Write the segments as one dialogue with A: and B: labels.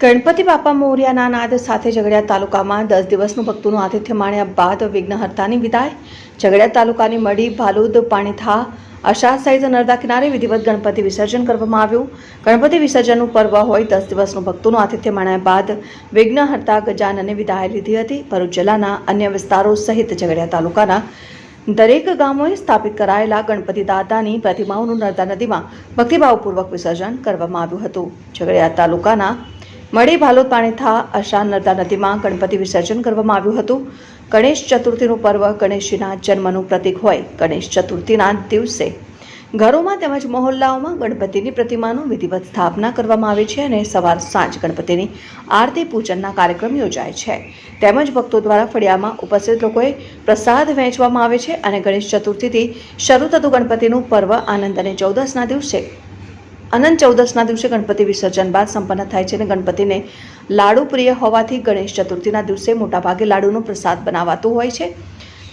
A: ગણપતિ બાપા મોર્યાના નાદ સાથે ઝઘડિયા તાલુકામાં દસ દિવસનું ભક્તોનું આતિથ્ય માણ્યા બાદ વિઘ્નહર્તાની વિદાય. ઝઘડિયા તાલુકાની મડી ભાલુદ, પાણીથા અશા સહિત નર્મદા કિનારે વિધિવત ગણપતિ વિસર્જન કરવામાં આવ્યું. ગણપતિ વિસર્જનનું પર્વ હોય દસ દિવસનું ભક્તોનું આતિથ્ય માણ્યા બાદ વિઘ્નહર્તા ગજાનને વિદાય લીધી હતી. ભરૂચ જિલ્લાના અન્ય વિસ્તારો સહિત ઝઘડિયા તાલુકાના દરેક ગામોએ સ્થાપિત કરાયેલા ગણપતિ દાદાની પ્રતિમાઓનું નર્મદા નદીમાં ભક્તિભાવપૂર્વક વિસર્જન કરવામાં આવ્યું હતું. ઝઘડિયા તાલુકાના મળી ભાલોદ પાણીથા અશાન નર્મદા નદીમાં ગણપતિ વિસર્જન કરવામાં આવ્યું હતું. ગણેશ ચતુર્થીનું પર્વ ગણેશજીના જન્મનું પ્રતીક હોય ગણેશ ચતુર્થીના દિવસે. ઘરોમાં તેમજ મહોલ્લાઓમાં ગણપતિની પ્રતિમાનું વિધિવત સ્થાપના કરવામાં આવે છે અને સવાર સાંજ ગણપતિની આરતી પૂજનના કાર્યક્રમ યોજાય છે. તેમજ ભક્તો દ્વારા ફળિયામાં ઉપસ્થિત લોકોએ પ્રસાદ વહેંચવામાં આવે છે અને ગણેશ ચતુર્થીથી શરૂ થતું ગણપતિનું પર્વ આનંદ અને ચૌદસના દિવસે અનંત ચૌદસના દિવસે ગણપતિ વિસર્જન બાદ સંપન્ન થાય છે અને ગણપતિને લાડુ પ્રિય હોવાથી ગણેશ ચતુર્થીના દિવસે મોટાભાગે લાડુનો પ્રસાદ બનાવાતો હોય છે.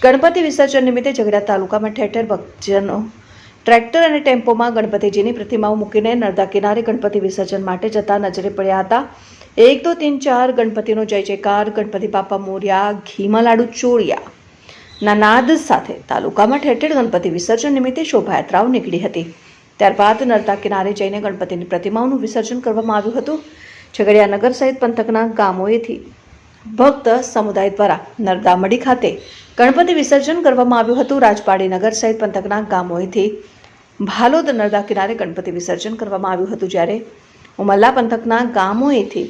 A: ગણપતિ વિસર્જન નિમિત્તે ઝઘડા તાલુકામાં ઠેર ઠેર ભક્તજનો ટ્રેક્ટર અને ટેમ્પોમાં ગણપતિજીની પ્રતિમાઓ મૂકીને નર્મદા કિનારે ગણપતિ વિસર્જન માટે જતા નજરે પડ્યા હતા. એક, દો, તીન, ચાર ગણપતિનો જય જયકાર, ગણપતિ બાપા મોર્યા, ઘીમાં લાડુ ચોળિયા. ના નાદ સાથે તાલુકામાં ઠેર ગણપતિ વિસર્જન નિમિત્તે શોભાયાત્રાઓ નીકળી હતી. ત્યારબાદ નર્મદા કિનારે જઈને ગણપતિની પ્રતિમાઓનું વિસર્જન કરવામાં આવ્યું હતું. ઝઘડિયા નગર સહિત પંથકના ગામોએથી ભક્ત સમુદાય દ્વારા નર્મદા મડી ખાતે ગણપતિ વિસર્જન કરવામાં આવ્યું હતું. રાજપાડી નગર સહિત પંથકના ગામોએથી ભાલોદ નર્મદા કિનારે ગણપતિ વિસર્જન કરવામાં આવ્યું હતું. જ્યારે ઉમલ્લા પંથકના ગામોએથી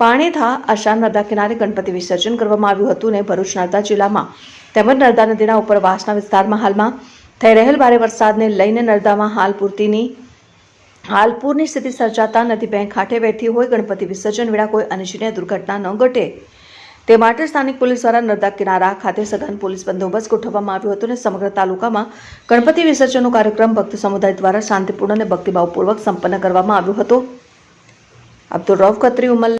A: પાણીથા આશા નર્મદા કિનારે ગણપતિ વિસર્જન કરવામાં આવ્યું હતું ને ભરૂચ નર્મદા જિલ્લામાં તેમજ નર્મદા નદીના ઉપરવાસના વિસ્તારમાં હાલમાં થઈ રહેલ ભારે વરસાદને લઈને નર્મદામાં હાલ પૂરતીની, હાલ પૂરની સ્થિતિ સર્જાતા નદી બેંક કાંઠે બેઠી હોય ગણપતિ વિસર્જન વેળા કોઈ અનિચ્છનીય દુર્ઘટના ન ઘટે. તે માટે સ્થાનિક પોલીસ દ્વારા નર્મદા કિનારા ખાતે સઘન પોલીસ બંદોબસ્ત ગોઠવવામાં આવ્યો હતો અને સમગ્ર તાલુકામાં ગણપતિ વિસર્જનનો કાર્યક્રમ ભક્ત સમુદાય દ્વારા શાંતિપૂર્ણ અને ભક્તિભાવપૂર્વક સંપન્ન કરવામાં આવ્યો હતો. અબ્દુલ રૌફ ખત્રી ઉમલ